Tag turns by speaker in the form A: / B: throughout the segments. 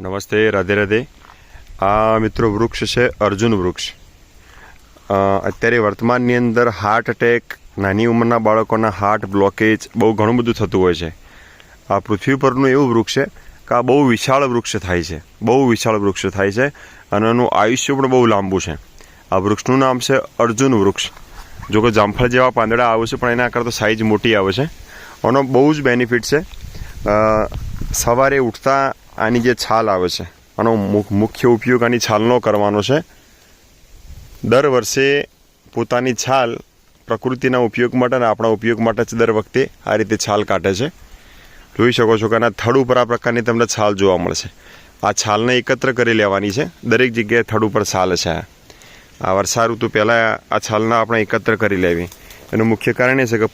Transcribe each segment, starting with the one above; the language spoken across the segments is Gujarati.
A: નમસ્તે, રાધે રાધે. આ મિત્રો વૃક્ષ છે, અર્જુન વૃક્ષ. અત્યારે વર્તમાનની અંદર હાર્ટ એટેક નાની ઉંમરના બાળકોના હાર્ટ બ્લોકેજ બહુ ઘણું બધું થતું હોય છે. આ પૃથ્વી પરનું એવું વૃક્ષ છે કે આ બહુ વિશાળ વૃક્ષ થાય છે. બહુ વિશાળ વૃક્ષ થાય છે અને એનું આયુષ્ય પણ બહુ લાંબુ છે. આ વૃક્ષનું નામ છે અર્જુન વૃક્ષ. જો કે જામફળ જેવા પાંદડા આવે છે, પણ એના કરતાં સાઇઝ મોટી આવે છે. આનો બહુ જ બેનિફિટ છે. સવારે ઉઠતા આની જે છાલ આવે છે, આનો મુખ્ય ઉપયોગ આની છાલનો કરવાનો છે. દર વર્ષે પોતાની છાલ પ્રકૃતિના ઉપયોગ માટે અને આપણા ઉપયોગ માટે જ દર વખતે આ રીતે છાલ કાઢે છે. જોઈ શકો છો કે આના થડ ઉપર આ પ્રકારની તમને છાલ જોવા મળશે. આ છાલને એકત્ર કરી લેવાની છે. દરેક જગ્યાએ થડ ઉપર છાલ છે આ. વર્ષા ઋતુ પહેલાં આ છાલના આપણે એકત્ર કરી લેવી. એનું મુખ્ય કારણ એ છે કે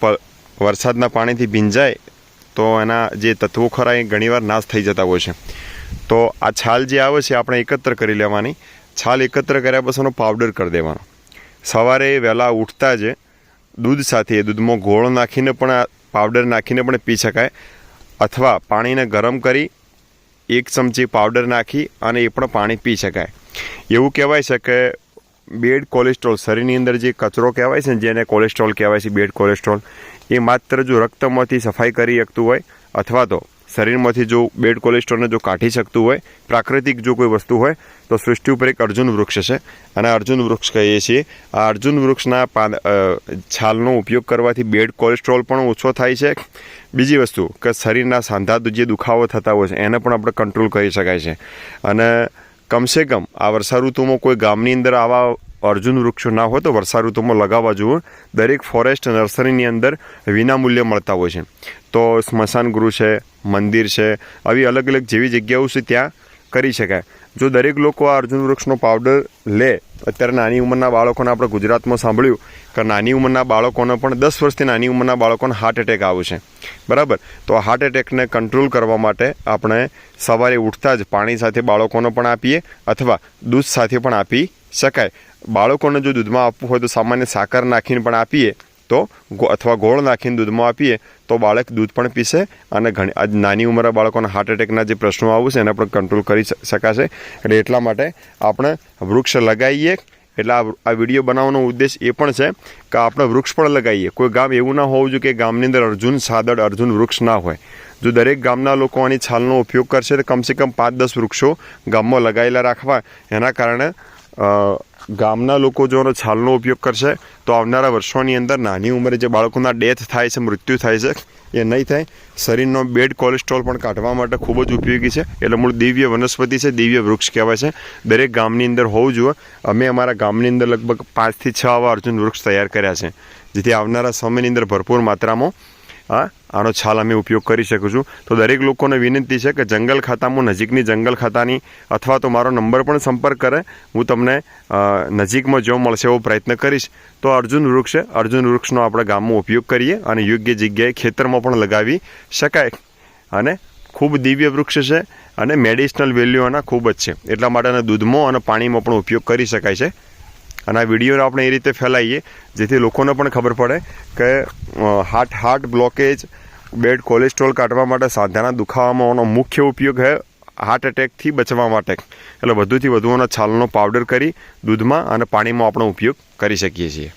A: વરસાદના પાણીથી ભીંજાય તો એના જે તત્વો ખરા એ ઘણીવાર નાશ થઈ જતા હોય છે. તો આ છાલ જે આવે છે, આપણે એકત્ર કરી લેવાની. છાલ એકત્ર કર્યા પછી એનો પાવડર કરી દેવાનો. સવારે વહેલા ઉઠતા જ દૂધ સાથે, દૂધમાં ગોળ નાખીને પણ પાવડર નાખીને પણ પી શકાય. અથવા પાણીને ગરમ કરી એક ચમચી પાવડર નાખી અને એ પણ પાણી પી શકાય. એવું કહેવાય છે કે બેડ કોલેસ્ટ્રોલ, શરીરની અંદર જે કચરો કહેવાય છે ને, જેને કોલેસ્ટ્રોલ કહેવાય છે, બેડ કોલેસ્ટ્રોલ, એ માત્ર જો રક્તમાંથી સફાઈ કરી શકતું હોય અથવા તો શરીરમાંથી જો બેડ કોલેસ્ટ્રોલને જો કાઢી શકતું હોય, પ્રાકૃતિક જો કોઈ વસ્તુ હોય, તો સૃષ્ટિ ઉપર એક અર્જુન વૃક્ષ છે. અને અર્જુન વૃક્ષ કહીએ છીએ. આ અર્જુન વૃક્ષના પાન છાલનો ઉપયોગ કરવાથી બેડ કોલેસ્ટ્રોલ પણ ઓછો થાય છે. બીજી વસ્તુ, કે શરીરના સાંધા જે દુખાવો થતા હોય છે, એને પણ આપણે કંટ્રોલ કરી શકાય છે. અને કમસે કમ આ વર્ષા ઋતુમાં કોઈ ગામની અંદર આવા અર્જુન વૃક્ષો ના હોય તો વર્ષા ઋતુમાં લગાવવા જુઓ દરેક ફોરેસ્ટ નર્સરીની અંદર વિના મૂલ્યે મળતા હોય છે. તો સ્મશાન ગૃહ છે, મંદિર છે, આવી અલગ અલગ જેવી જગ્યાઓ છે ત્યાં કરી શકાય. જો દરેક લોકો આ અર્જુન વૃક્ષનો પાવડર લે અત્યારે નાની ઉંમરના બાળકોને આપણે ગુજરાતમાં સાંભળ્યું કે નાની ઉંમરના બાળકોને પણ દસ વર્ષથી નાની ઉંમરના બાળકોને હાર્ટ એટેક આવે છે. બરાબર? તો હાર્ટ એટેકને કંટ્રોલ કરવા માટે આપણે સવારે ઉઠતા જ પાણી સાથે બાળકોને પણ આપીએ અથવા દૂધ સાથે પણ આપી શકાય. બાળકોને જો દૂધમાં આપવું હોય તો સામાન્ય સાકર નાખીને પણ આપીએ. તો અથવા ગોળ નાખીને દૂધમાં આપીએ, તો બાળક દૂધ પણ પીશે અને ઘણી આજ નાની ઉંમરે બાળકોના હાર્ટ એટેકના જે પ્રશ્નો આવશે એને પણ કંટ્રોલ કરી શકાશે. એટલે એટલા માટે આપણે વૃક્ષ લગાવીએ. એટલે આ વીડિયો બનાવવાનો ઉદ્દેશ એ પણ છે કે આપણે વૃક્ષ પણ લગાવીએ. કોઈ ગામ એવું ના હોવું જોઈએ કે ગામની અંદર અર્જુન સાદડ અર્જુન વૃક્ષ ના હોય. જો દરેક ગામના લોકો આની છાલનો ઉપયોગ કરશે, તો કમસે કમ પાંચ દસ વૃક્ષો ગામમાં લગાવેલા રાખવા. એના કારણે ગામના લોકો જો છાલનો ઉપયોગ કરશે, તો આવનારા વર્ષોની અંદર નાની ઉંમરે જે બાળકોના ડેથ થાય છે, મૃત્યુ થાય છે, એ નહીં થાય. શરીરનો બેડ કોલેસ્ટ્રોલ પણ કાઢવા માટે ખૂબ જ ઉપયોગી છે. એટલે મૂળ દિવ્ય વનસ્પતિ છે, દિવ્ય વૃક્ષ કહેવાય છે. દરેક ગામની અંદર હોવું જોઈએ. અમે અમારા ગામની અંદર લગભગ પાંચથી છ આવા અર્જુન વૃક્ષ તૈયાર કર્યા છે, જેથી આવનારા સમયની અંદર ભરપૂર માત્રામાં આ આનો છાલ અમે ઉપયોગ કરી શકું છું. તો દરેક લોકોને વિનંતી છે કે જંગલ ખાતામાં, નજીકની જંગલ ખાતાની અથવા તો મારો નંબર પણ સંપર્ક કરે. હું તમને નજીકમાં જો મળશે એવો પ્રયત્ન કરીશ. તો અર્જુન વૃક્ષ છે. અર્જુન વૃક્ષનો આપણે ગામમાં ઉપયોગ કરીએ અને યોગ્ય જગ્યાએ ખેતરમાં પણ લગાવી શકાય. અને ખૂબ દિવ્ય વૃક્ષ છે અને મેડિસિનલ વેલ્યુ એના ખૂબ જ છે. એટલા માટે દૂધમાં અને પાણીમાં પણ ઉપયોગ કરી શકાય છે. અને આ વિડીયોને આપણે એ રીતે ફેલાવીએ, જેથી લોકોને પણ ખબર પડે કે heart heart blockage, bad cholesterol કાઢવા માટે સાંધાના દુખાવામાં મુખ્ય ઉપયોગ છે હાર્ટ એટેકથી બચવા માટે. એટલે વધુથી વધુ એના છાલનો પાવડર કરી દૂધમાં અને પાણીમાં આપણો ઉપયોગ કરી શકીએ છીએ.